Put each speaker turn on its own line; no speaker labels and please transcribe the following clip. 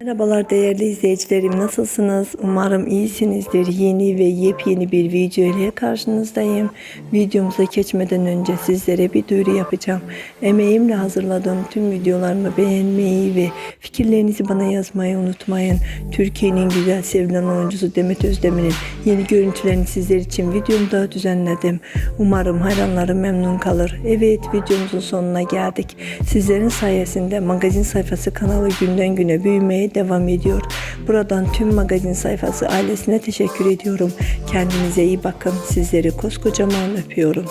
Merhabalar değerli izleyicilerim nasılsınız? Umarım iyisinizdir. Yeni ve yepyeni bir video ile karşınızdayım. Videomuza geçmeden önce sizlere bir duyuru yapacağım. Emeğimle hazırladığım tüm videolarımı beğenmeyi ve fikirlerinizi bana yazmayı unutmayın. Türkiye'nin güzel sevilen oyuncusu Demet Özdemir'in yeni görüntülerini sizler için videomda düzenledim. Umarım hayranlarım memnun kalır. Evet videomuzun sonuna geldik. Sizlerin sayesinde magazin sayfası kanalı günden güne büyümeye devam ediyor. Buradan tüm magazin sayfası ailesine teşekkür ediyorum. Kendinize iyi bakın. Sizleri koskocaman öpüyorum.